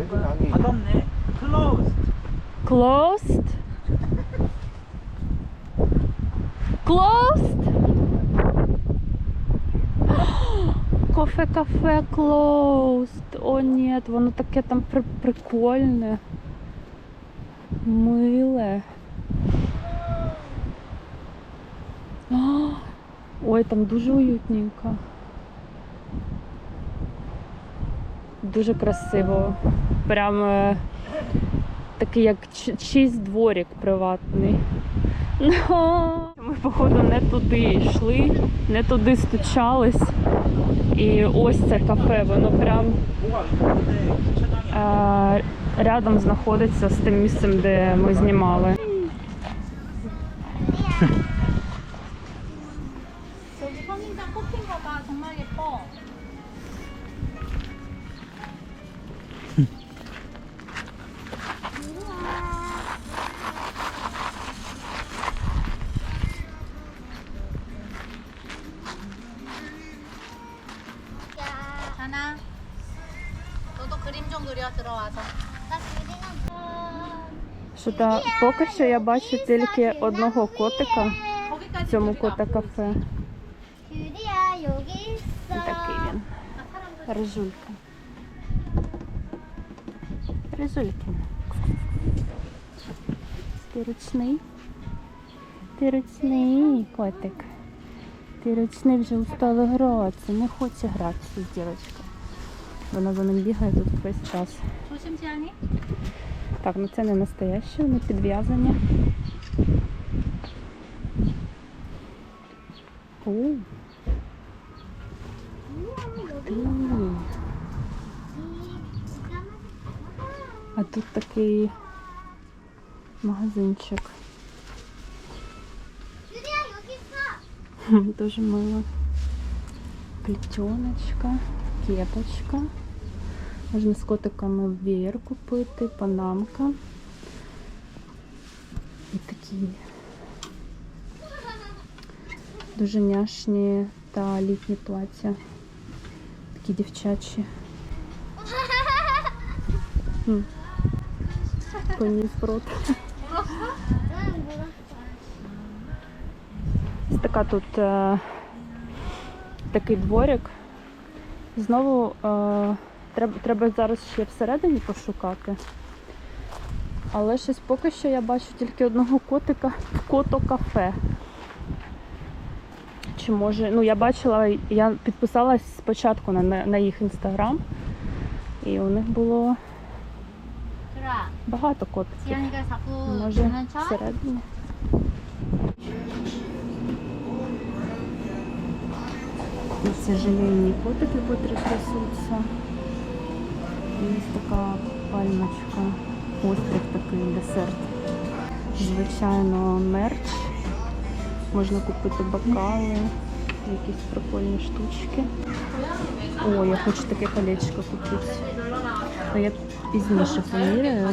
Adam ne? Closed. Closed? Closed? Кофе кафе closed. О, нет, воно таке там при прикольне. Миле. Ой, там дуже уютненько. Дуже красиво. Прям е, такий як чийсь дворік приватний. Ну, ми, походу, не туди йшли, не туди стучались. І ось це кафе, воно прям а, рядом знаходиться з тим місцем, де ми знімали. 자나, 너도 그림 좀 그려 들어와서. 나 그리는 Що поки що я бачу тільки одного котика в 거기까지 цьому 그리가. кота кафе. 유리야 여기 있어. І такий він. 아, 사람들 Рижулька. Рижулькин. Ти ручний? Ти ручний, котик. Ти ручний вже устали гратися, не хоче грати, з дівчинкою. Вона за ним бігає тут весь час. Так, ну це не настояще, не підв'язання. А тут такий магазинчик. Дуже мило. Плетеночка, кепочка. Можна з котиками веєр купити, панамка. І такі дуже няшні та літні плаття. Такі дівчачі. М. Поніс в рот. така тут е, такий дворик. Знову е, треба, треба зараз ще всередині пошукати. Але щось поки що я бачу тільки одного котика кото кафе. Чи може... Ну, я бачила, я підписалась спочатку на, на їх інстаграм, і у них було багато котиків. Може, всередині. Це желейні котики, котрі трясуться. Ось така пальмочка, острів такий десерт. Звичайно, мерч. Можна купити бокали, якісь прикольні штучки. О, я хочу таке колечко купити. А я пізніше поміряю.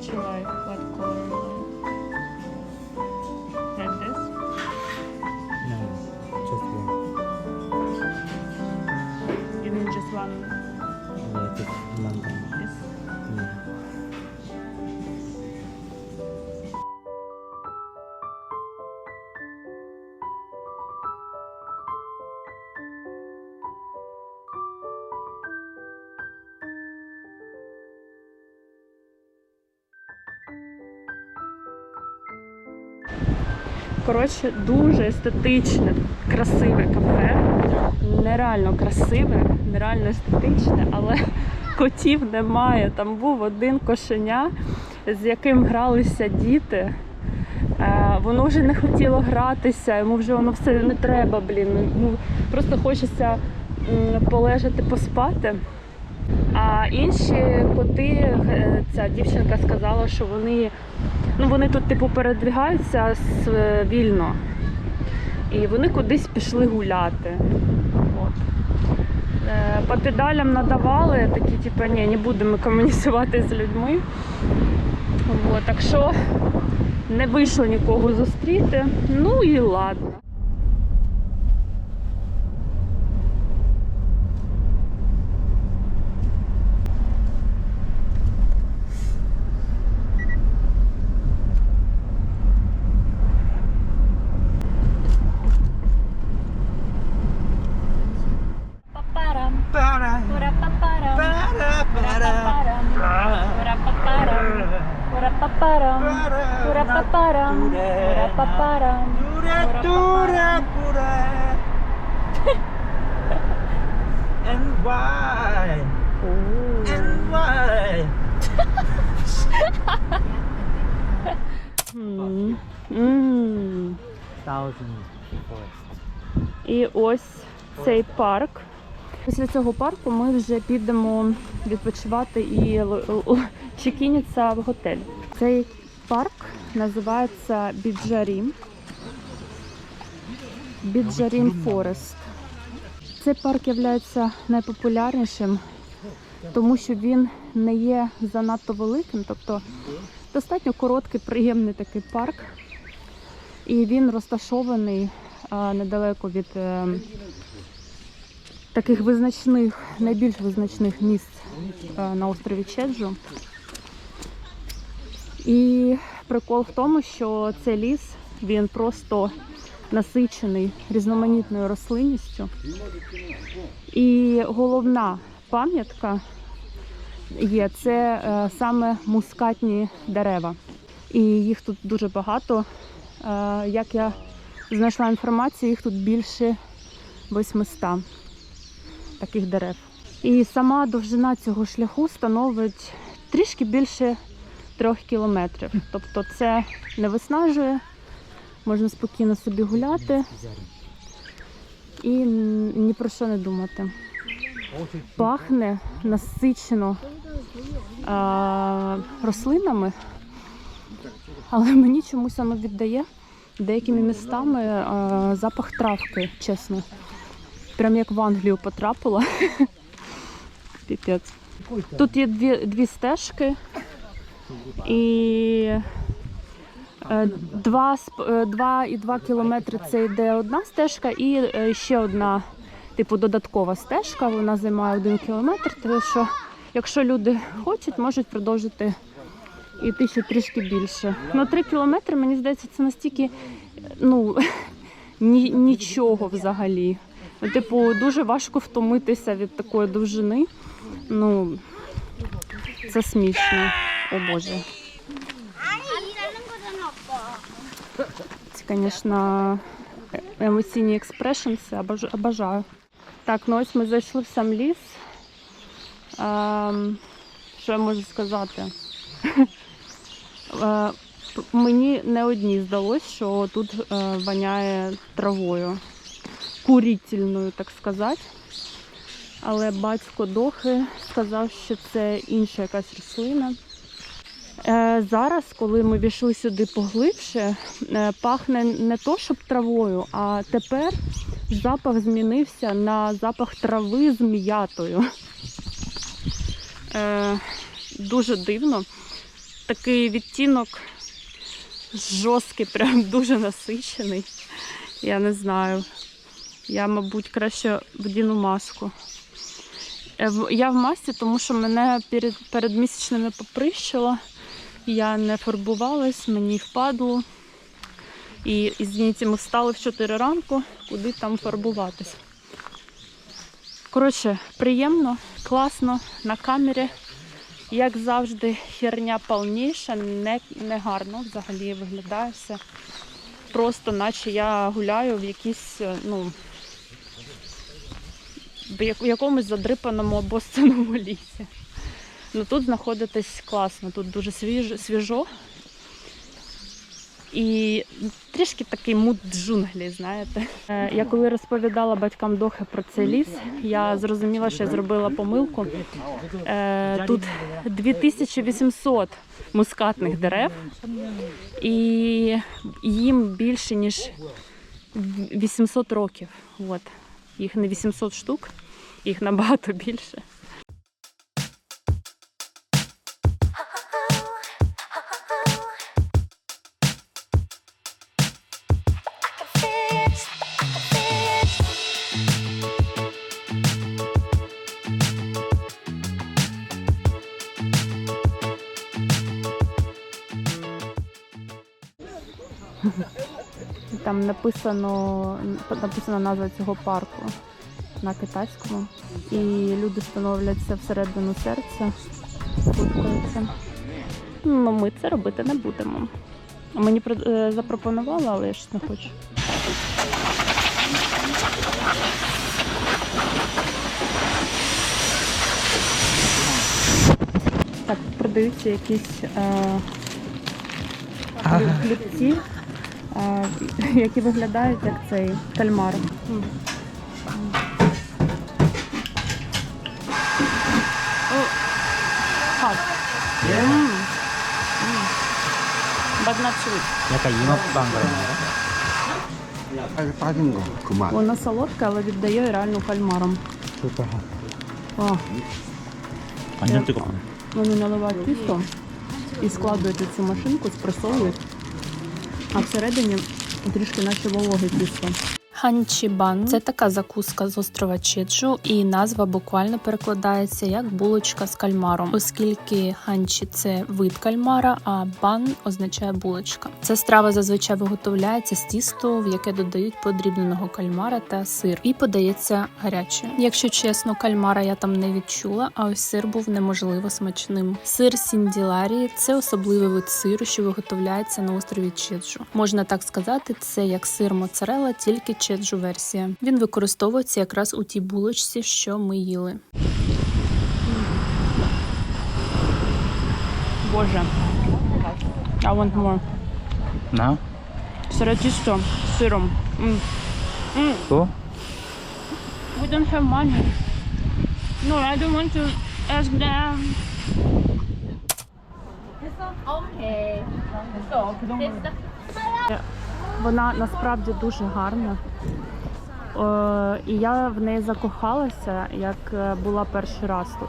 You like? What color you like? Like this? No, just one. You mean just one Yeah, just London. Коротше, дуже естетичне, красиве кафе. Нереально красиве, нереально естетичне, але котів немає. Там був один кошеня, з яким гралися діти. Е, Воно вже не хотіло гратися, йому вже воно все не треба, блін. Йому просто хочеться полежати, поспати. А інші коти, ця дівчинка сказала, що вони, ну, вони тут типу передвігаються вільно. І вони кудись пішли гуляти. От. Е, По педалям надавали, такі, типу, ні, не будемо комунікувати з людьми. От, так що не вийшло нікого зустріти. Ну і ладно. Ура папарам, ура папарам, ура папарам. Pura, pura, pura. And why? And why? М. М. Thousand forest. І ось цей парк. Після цього парку ми вже підемо відпочивати і чекініться в готель. Цей парк називається Біджарім. Біджарім Форест. Цей парк є найпопулярнішим, тому що він не є занадто великим, тобто достатньо короткий, приємний такий парк. І він розташований а, недалеко від е, таких визначних, найбільш визначних місць е, на острові Чеджу. І прикол в тому, що цей ліс він просто насичений різноманітною рослинністю. І головна пам'ятка є це е, саме мускатні дерева. І їх тут дуже багато. Е, Як я знайшла інформацію, їх тут більше 800 таких дерев. І сама довжина цього шляху становить трішки більше трьох кілометрів. Тобто це не виснажує, можна спокійно собі гуляти і ні про що не думати. Пахне насичено а, рослинами, але мені чомусь воно віддає деякими містами а, запах травки, чесно. Прям як в Англію потрапила. Піпець. Тут є дві, дві стежки і е, два, сп- е, два і два кілометри це йде одна стежка, і е, ще одна, типу, додаткова стежка. Вона займає один кілометр. Тому що, якщо люди хочуть, можуть продовжити йти ще трішки більше. Ну, три кілометри, мені здається, це настільки ну, ні, нічого взагалі. Ну, Типу, дуже важко втомитися від такої довжини. Ну, це смішно. О Боже. Це, звісно, емоційні експрешенси обожаю. Так, ну ось ми зайшли в сам ліс. Що я можу сказати? Мені не одні здалось, що тут е, воняє травою, курительною, так сказати. Але батько Дохи сказав, що це інша якась рослина. Е, зараз, коли ми війшли сюди поглибше, е, пахне не то, щоб травою, а тепер запах змінився на запах трави з м'ятою. Е, дуже дивно. Такий відтінок жорсткий, прям дуже насичений. Я не знаю. Я, мабуть, краще вдіну маску. Я в масці, тому що мене перед, перед місячними поприщило. Я не фарбувалась, мені впадло. І, извините, ми встали в 4 ранку, куди там фарбуватись. Коротше, приємно, класно на камері. Як завжди, херня повніша, не, не гарно взагалі виглядає. Просто наче я гуляю в якійсь, е, ну, в якомусь задрипаному обостаному лісі. Ну тут знаходитись класно, тут дуже свіж, свіжо. І трішки такий муд джунглі, знаєте. Е, Я коли розповідала батькам Дохи про цей ліс, я зрозуміла, що я зробила помилку. Е, Тут 2800 мускатних дерев, і їм більше ніж 800 років. От. Їх не 800 штук, їх набагато більше. Там написано, написана назва цього парку на китайському. І люди становляться всередину серця, фоткаються. Ну, ми це робити не будемо. Мені е, запропонували, але я ж не хочу. Так, продаються якісь е, хлібці, які виглядають як цей кальмар. М. О, hot. М. М. But not sweet. 약간 잉어빵 그런 거. 살 빠진 거 그만 Вона солодка, але віддає реально кальмаром. super hot. О, 완전 뜨겁네. вони наливають тісто і складують у цю машинку, спресовують, а всередині трішки наче вологе тісто. Ханчібан це така закуска з острова Чеджу, і назва буквально перекладається як булочка з кальмаром, оскільки ханчі це вид кальмара, а бан означає булочка. Ця страва зазвичай виготовляється з тісту, в яке додають подрібненого кальмара та сир, і подається гарячою. Якщо чесно, кальмара я там не відчула, а ось сир був неможливо смачним. Сир сінділарії це особливий вид сиру, що виготовляється на острові Чеджу. Можна так сказати, це як сир моцарелла, тільки Чеджу версія. Він використовується якраз у тій булочці, що ми їли. Боже. I want more. No? Сире з сиром. М. М. Cool. We don't have money. No, I don't want to ask them. Вона насправді дуже гарна. Е, і я в неї закохалася, як е, була перший раз тут.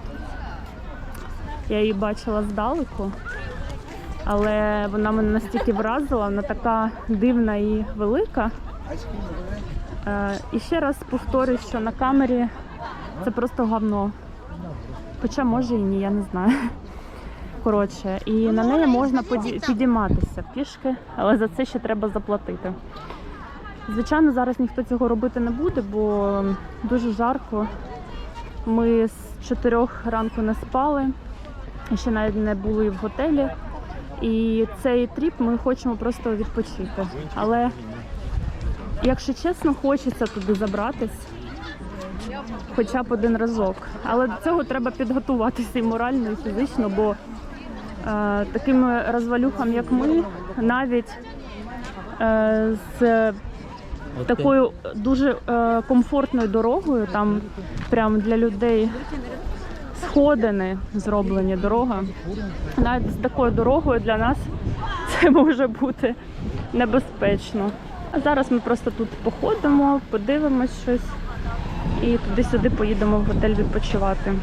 Я її бачила здалеку, але вона мене настільки вразила, вона така дивна і велика. Е, і ще раз повторюю, що на камері це просто говно. Хоча може і ні, я не знаю. Коротше, і на неї можна підійматися пішки, але за це ще треба заплатити. Звичайно, зараз ніхто цього робити не буде, бо дуже жарко. Ми з 4 ранку не спали, ще навіть не були в готелі. І цей тріп ми хочемо просто відпочити. Але, якщо чесно, хочеться туди забратись хоча б один разок. Але до цього треба підготуватися і морально, і фізично, бо е, таким розвалюхам, як ми, навіть е, з такою дуже е, комфортною дорогою, там прямо для людей сходини зроблені дорога. Навіть з такою дорогою для нас це може бути небезпечно. А зараз ми просто тут походимо, подивимось щось і туди-сюди поїдемо в готель відпочивати.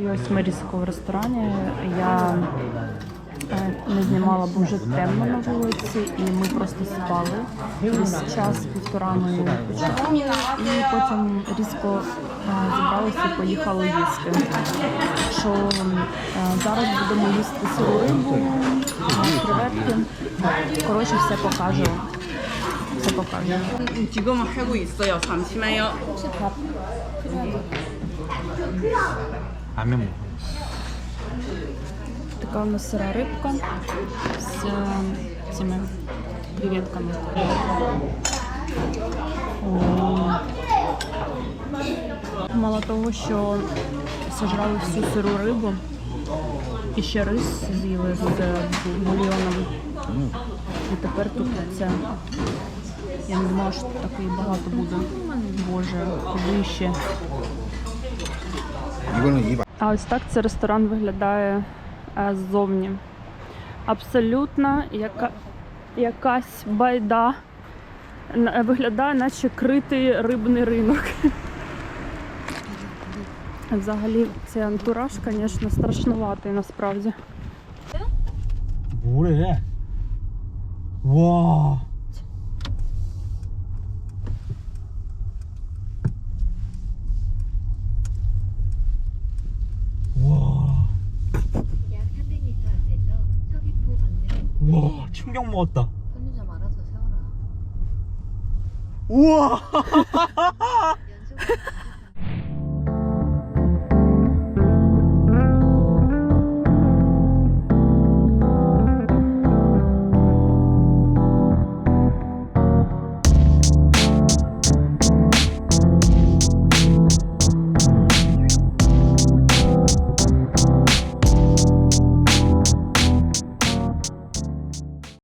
І ось ми різко в ресторані. Я е, не знімала, бо вже темно на вулиці, і ми просто спали. Десь час півтора ми почекали, і потім різко е, зібралися і поїхали їсти. Що е, зараз будемо їсти сиру рибу, креветки. Коротше, все покажу. Все покажу. Аміму. Така у нас сира рибка з цими креветками. Мало того, що сожрали всю сиру рибу і ще рис з'їли з бульйоном. І тепер тут це. Я не думала, що такий багато буде. Боже, вище. 이거는 이 А ось так цей ресторан виглядає е, ззовні. Абсолютно яка, якась байда. Н- е, Виглядає, наче критий рибний ринок. Взагалі, цей антураж, звісно, страшнуватий насправді. 뭐래? 건너 와, 충격 먹었다. 편의점 알아서 세워라. 우와.